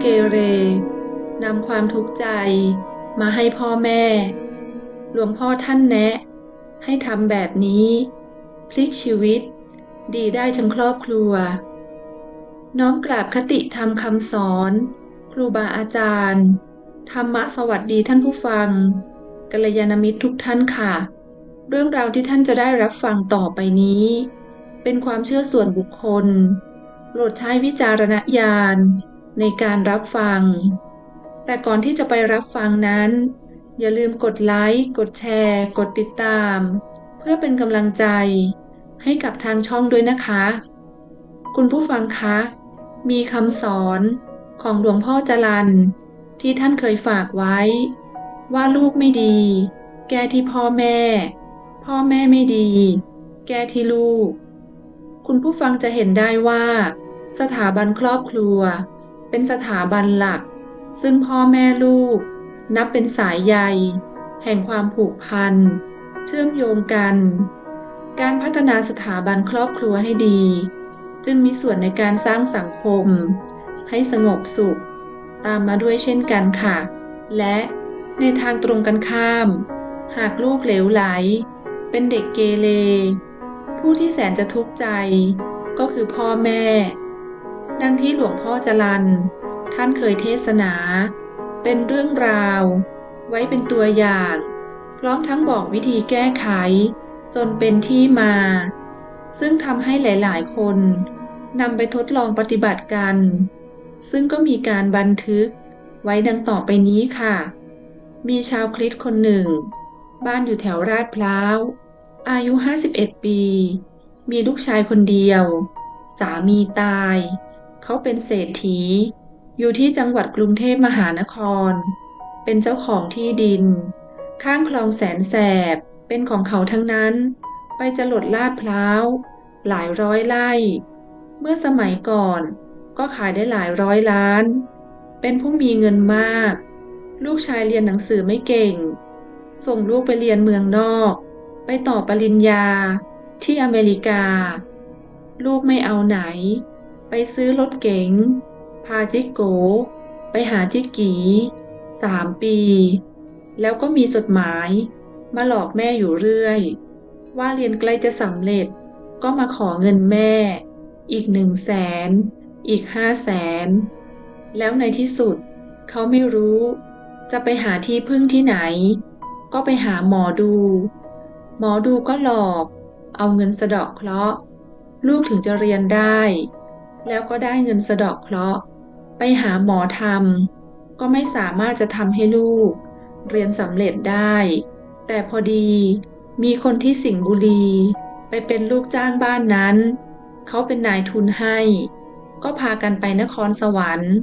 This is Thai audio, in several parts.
เกเรนำความทุกข์ใจมาให้พ่อแม่ หลวงพ่อท่านแนะ ให้ทำแบบนี้ พลิกชีวิต ดีได้ทั้งครอบครัว น้อมกราบคติธรรมคำสอน ครูบาอาจารย์ ธรรมะสวัสดีท่านผู้ฟังกัลยาณมิตรทุกท่านค่ะ เรื่องราวที่ท่านจะได้รับฟังต่อไปนี้ เป็นความเชื่อส่วนบุคคลโปรดใช้วิจารณญาณ ในการรับฟัง แต่ก่อนที่จะไปรับฟังนั้น อย่าลืมกดไลค์ กดแชร์ กดติดตาม เพื่อเป็นกำลังใจ ให้กับทางช่องด้วยนะคะ คุณผู้ฟังคะ มีคำสอนของหลวงพ่อจรันที่ท่านเคยฝากไว้ ว่าลูกไม่ดี แก้ที่พ่อแม่ พ่อแม่ไม่ดี แก้ที่ลูก คุณผู้ฟังจะเห็นได้ว่า สถาบันครอบครัว เป็นสถาบันหลัก ซึ่งพ่อแม่ลูก นับเป็นสายใย แห่งความผูกพัน เชื่อมโยงกัน การพัฒนาสถาบันครอบครัวให้ดี จึงมีส่วนในการสร้างสังคม ให้สงบสุข ตามมาด้วยเช่นกันค่ะ และในทางตรงกันข้าม หากลูกเหลวไหล เป็นเด็กเกเรผู้ที่แสนจะทุกข์ใจก็คือพ่อแม่ ดังที่หลวงพ่อจรันท่านเคยเทศนา เป็นเรื่องราว ไว้เป็นตัวอย่าง พร้อมทั้งบอกวิธีแก้ไข จนเป็นที่มา ซึ่งทำให้หลาย ๆ คนนำไปทดลองปฏิบัติกัน ซึ่งก็มีการบันทึกไว้ดังต่อไปนี้ค่ะ มีชาวคริสต์คนหนึ่ง บ้านอยู่แถวราดพร้าว อายุ 51 ปี มีลูกชายคนเดียว สามีตาย เขาเป็นเศรษฐี อยู่ที่จังหวัดกรุงเทพมหานคร เป็นเจ้าของที่ดิน ข้างคลองแสนแสบ เป็นของเขาทั้งนั้น ไปจะหลดลาดพร้าว หลายร้อยไร่ เมื่อสมัยก่อน ก็ขายได้หลายร้อยล้าน เป็นผู้มีเงินมาก ลูกชายเรียนหนังสือไม่เก่ง ส่งลูกไปเรียนเมืองนอก ไปต่อปริญญาที่อเมริกา ลูกไม่เอาไหน ไปซื้อรถเก๋ง พาจิกโก ไปหาจิกีสามปี แล้วก็มีจดหมาย มาหลอกแม่อยู่เรื่อย ว่าเรียนใกล้จะสำเร็จ ก็มาขอเงินแม่ อีกหนึ่งแสน อีกห้าแสน แล้วในที่สุด เขาไม่รู้ จะไปหาที่พึ่งที่ไหน ก็ไปหาหมอดู หมอดูก็หลอก เอาเงินสะเดาะเคราะห์ลูกถึงจะเรียนได้ แล้วก็ได้เงินสะดาะเคราะห์ ไปหาหมอทำก็ไม่สามารถจะทำให้ลูก เรียนสำเร็จได้ แต่พอดีมีคนที่สิงห์บุรี ไปเป็นลูกจ้างบ้านนั้น เขาเป็นนายทุนให้ ก็พากันไปนครสวรรค์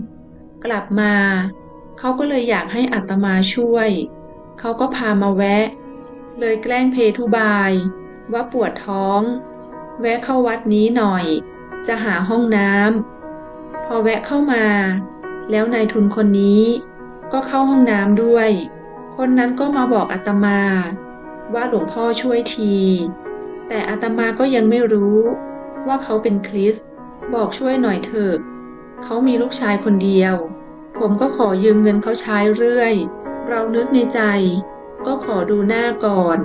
กลับมา เขาก็เลยอยากให้อัตมาช่วย เขาก็พามาแวะ เลยแกล้งเพทุบาย ว่าปวดท้อง แวะเข้าวัดนี้หน่อย จะหาห้องน้ำพอแวะเข้ามา แล้วนายทุนคนนี้ ก็เข้าห้องน้ำด้วย คนนั้นก็มาบอกอาตมา ว่าหลวงพ่อช่วยที แต่อาตมาก็ยังไม่รู้ว่าเขาเป็นคริส บอกช่วยหน่อยเถอะเขามีลูกชายคนเดียว ผมก็ขอยืมเงินเขาใช้เรื่อย เรานึกในใจ ก็ขอดูหน้าก่อน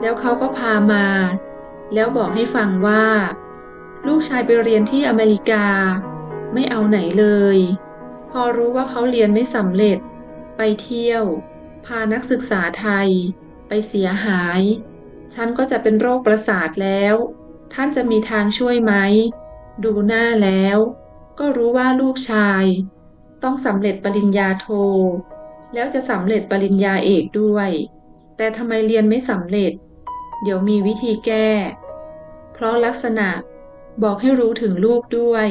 แล้วเขาก็พามา แล้วบอกให้ฟังว่า ลูกชายไปเรียนที่อเมริกา ไม่เอาไหนเลย พอรู้ว่าเขาเรียนไม่สำเร็จ ไปเที่ยว พานักศึกษาไทย ไปเสียหาย ฉันก็จะเป็นโรคประสาทแล้ว ท่านจะมีทางช่วยไหม ดูหน้าแล้ว ก็รู้ว่าลูกชาย ต้องสำเร็จปริญญาโท แล้วจะสำเร็จปริญญาเอกด้วย แต่ทำไมเรียนไม่สำเร็จ เดี๋ยวมีวิธีแก้ เพราะลักษณะ บอกให้รู้ถึงลูกด้วย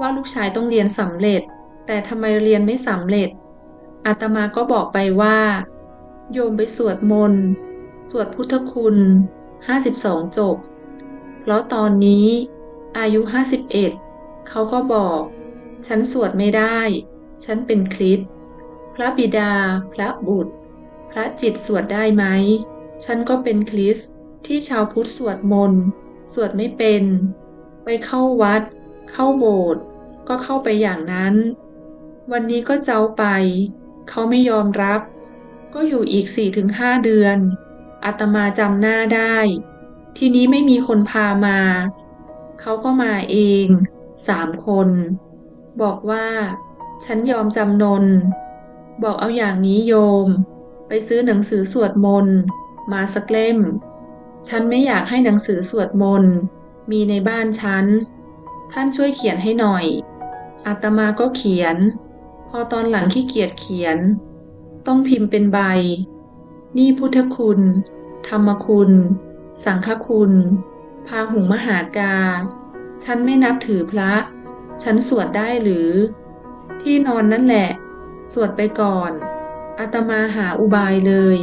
ว่าลูกชายต้องเรียนสำเร็จ แต่ทำไมเรียนไม่สำเร็จ อาตมาก็บอกไปว่า โยมไปสวดมนต์สวดพุทธคุณ 52 จบเพราะตอนนี้อายุ 51 เขาก็บอก ฉันสวดไม่ได้ ฉันเป็นคริสพระบิดา พระบุตร พระจิตสวดได้ไหม ฉันก็เป็นคริสที่ชาวพุทธสวดมนต์ สวดไม่เป็น ไปเข้าวัด เข้าโบสถ์ก็เข้าไปอย่างนั้น วันนี้ก็เจ้าไป เขาไม่ยอมรับ ก็อยู่อีกสี่ถึงห้าเดือนอาตมาจำหน้าได้ ทีนี้ไม่มีคนพามา เขาก็มาเองสามคน บอกว่า ฉันยอมจำนน บอกเอาอย่างนี้โยม ไปซื้อหนังสือสวดมนต์มาสักเล่ม ฉันไม่อยากให้หนังสือสวดมนต์ มีในบ้านฉัน ท่านช่วยเขียนให้หน่อย อาตมาก็เขียน พอตอนหลังขี้เกียจเขียน ต้องพิมพ์เป็นใบ นี่พุทธคุณ ธรรมคุณ สังฆคุณ พาหุงมหากา ฉันไม่นับถือพระ ฉันสวดได้หรือ ที่นอนนั่นแหละ สวดไปก่อนอาตมาหาอุบายเลย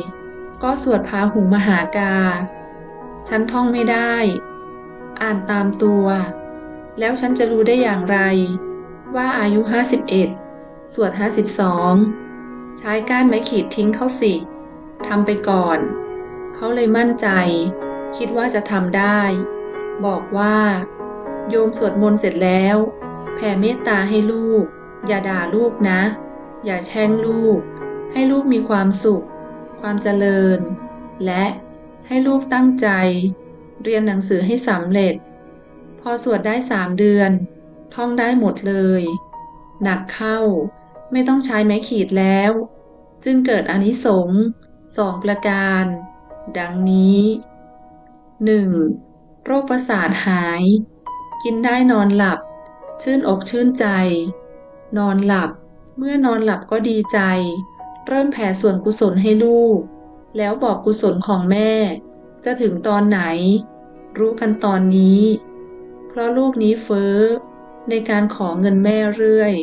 ก็สวดพาหุงมหากา ฉันท่องไม่ได้ อ่านตามตัว แล้วฉันจะรู้ได้อย่างไร ว่าอายุห้าสิบเอ็ดสวดห้าสิบสองใช้ก้านไม้ขีดทิ้งเข้าสิทำไปก่อน เขาเลยมั่นใจ คิดว่าจะทำได้ บอกว่า โยมสวดมนต์เสร็จแล้ว แผ่เมตตาให้ลูก อย่าด่าลูกนะ อย่าแช่งลูก ให้ลูกมีความสุข ความเจริญ และให้ลูกตั้งใจ เรียนหนังสือให้สำเร็จ พอสวดได้สามเดือน ท่องได้หมดเลย หนักเข้า ไม่ต้องใช้ไม้ขีดแล้ว จึงเกิดอนิสงส์สองประการ ดังนี้ 1. โรคประสาทหาย กินได้นอนหลับ ชื่นอกชื่นใจ นอนหลับ เมื่อนอนหลับก็ดีใจ เริ่มแผ่ส่วนกุศลให้ลูก แล้วบอกกุศลของแม่ จะถึงตอนไหน รู้กันตอนนี้ เพราะลูกนี้เฟ้อ ในการขอเงินแม่เรื่อย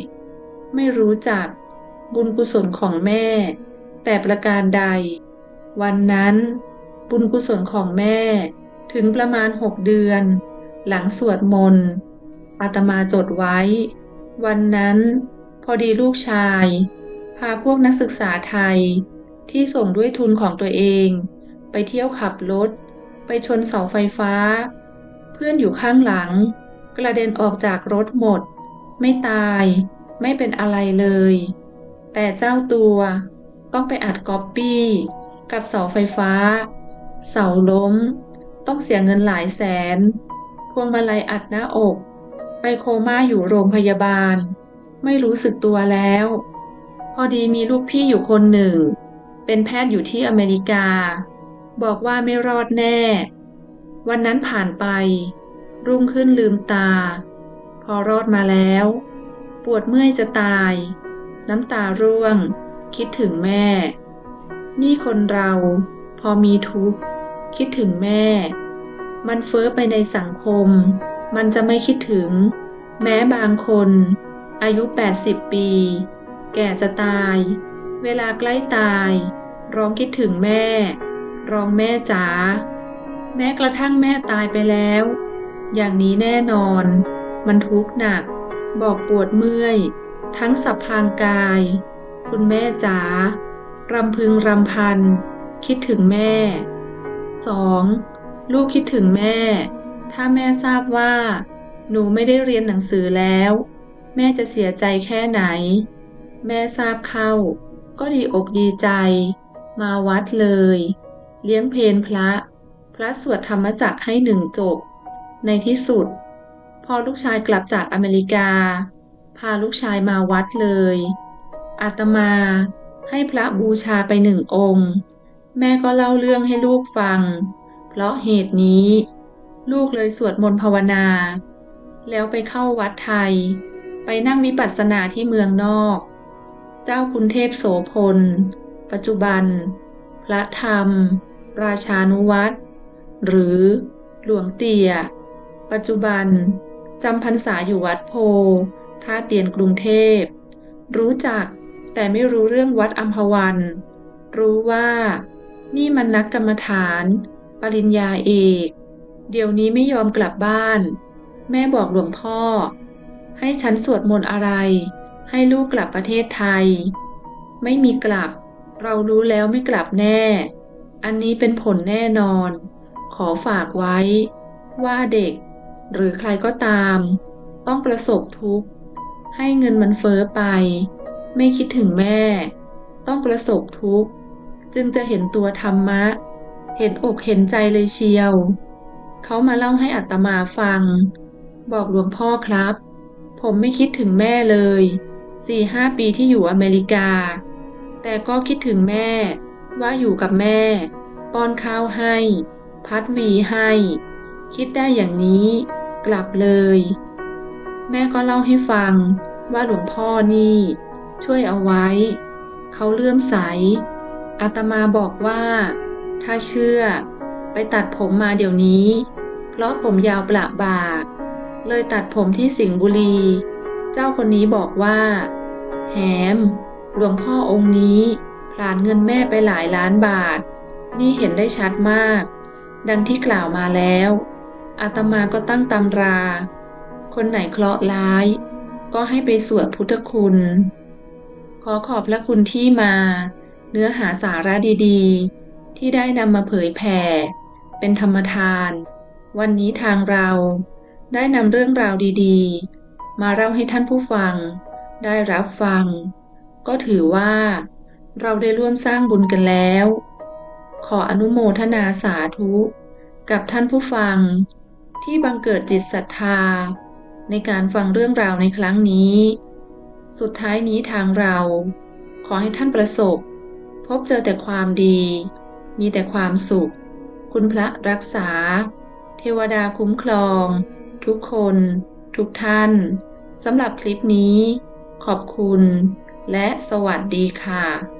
ไม่รู้จักบุญกุศลของแม่ แต่ประการใด วันนั้น บุญกุศลของแม่ถึงประมาณหกเดือน หลังสวดมนต์อาตมาจดไว้ วันนั้นพอดีลูกชาย พาพวกนักศึกษาไทยที่ส่งด้วยทุนของตัวเอง ไปเที่ยวขับรถ ไปชนเสาไฟฟ้า เพื่อนอยู่ข้างหลัง กระเด็นออกจากรถหมด ไม่ตาย ไม่เป็นอะไรเลย แต่เจ้าตัวต้องไปอัดก๊อปปี้ กับเสาไฟฟ้า เสาล้ม ต้องเสียเงินหลายแสน พวงมาลัยอัดหน้าอก ไปโคม่าอยู่โรงพยาบาล ไม่รู้สึกตัวแล้ว พอดีมีลูกพี่อยู่คนหนึ่ง เป็นแพทย์อยู่ที่อเมริกา บอกว่าไม่รอดแน่ วันนั้นผ่านไป รุ่งขึ้นลืมตา พอรอดมาแล้ว ปวดเมื่อยจะตาย น้ำตาร่วง คิดถึงแม่ นี่คนเราพอมีทุกข์ คิดถึงแม่ มันเฟ้อไปในสังคม มันจะไม่คิดถึง แม้บางคน อายุ 80 ปี แก่จะตาย เวลาใกล้ตาย ร้องคิดถึงแม่ ร้องแม่จ๋าแม้กระทั่งแม่ตายไปแล้ว อย่างนี้แน่นอน มันทุกข์หนัก บอกปวดเมื่อย ทั้งสับพางกาย คุณแม่จ๋ารำพึงรำพัน คิดถึงแม่ 2. ลูกคิดถึงแม่ ถ้าแม่ทราบว่า หนูไม่ได้เรียนหนังสือแล้ว แม่จะเสียใจแค่ไหน แม่ทราบเข้า ก็ดีอกดีใจ มาวัดเลย เลี้ยงเพลพระ พระสวดธรรมจักให้หนึ่งจบ ในที่สุด พอลูกชายกลับจากอเมริกา พาลูกชายมาวัดเลย อาตมาให้พระบูชาไปหนึ่งองค์ แม่ก็เล่าเรื่องให้ลูกฟัง เพราะเหตุนี้ ลูกเลยสวดมนต์ภาวนา แล้วไปเข้าวัดไทย ไปนั่งวิปัสสนาที่เมืองนอก เจ้าคุณเทพโสพล ปัจจุบัน พระธรรม ราชานุวัตรหรือหลวงเตี่ย ปัจจุบันจำพรรษาอยู่วัดโพท่าเตียนกรุงเทพ รู้จักแต่ไม่รู้เรื่องวัดอัมพวัน รู้ว่านี่มันนักกรรมฐาน ปริญญาเอก เดี๋ยวนี้ไม่ยอมกลับบ้าน แม่บอกหลวงพ่อ ให้ฉันสวดมนต์อะไร ให้ลูกกลับประเทศไทย ไม่มีกลับ เรารู้แล้วไม่กลับแน่ อันนี้เป็นผลแน่นอน ขอฝากไว้ ว่าเด็ก หรือใครก็ตาม ต้องประสบทุกข์ ให้เงินมันเฟ้อไป ไม่คิดถึงแม่ ต้องประสบทุกข์ จึงจะเห็นตัวธรรมะ เห็นอกเห็นใจเลยเชียว เขามาเล่าให้อัตมาฟัง บอกหลวงพ่อครับ ผมไม่คิดถึงแม่เลยสี่ห้าปีที่อยู่อเมริกา แต่ก็คิดถึงแม่ ว่าอยู่กับแม่ ป้อนข้าวให้ พัดวีให้ คิดได้อย่างนี้ กลับเลย แม่ก็เล่าให้ฟังว่าหลวงพ่อนี่ ช่วยเอาไว้ เขาเลื่อมใสอาตมาบอกว่า ถ้าเชื่อ ไปตัดผมมาเดี๋ยวนี้ เพราะผมยาวประบาก เลยตัดผมที่สิงห์บุรี เจ้าคนนี้บอกว่า แหม หลวงพ่อองค์นี้ ผลาญเงินแม่ไปหลายล้านบาท นี่เห็นได้ชัดมาก ดังที่กล่าวมาแล้ว อาตมาก็ตั้งตำรา คนไหนเคราะห์ร้าย ก็ให้ไปสวดพุทธคุณ ขอขอบพระคุณที่มา เนื้อหาสาระดีๆ ที่ได้นำมาเผยแผ่ เป็นธรรมทาน วันนี้ทางเราได้นำเรื่องราวดีๆ มาเล่าให้ท่านผู้ฟัง ได้รับฟัง ก็ถือว่า เราได้ร่วมสร้างบุญกันแล้ว ขออนุโมทนาสาธุ กับท่านผู้ฟัง ที่บังเกิดจิตศรัทธา ในการฟังเรื่องราวในครั้งนี้ สุดท้ายนี้ทางเรา ขอให้ท่านประสบ พบเจอแต่ความดี มีแต่ความสุข คุณพระรักษา เทวดาคุ้มครอง ทุกคน ทุกท่านสำหรับคลิปนี้ ขอบคุณและสวัสดีค่ะ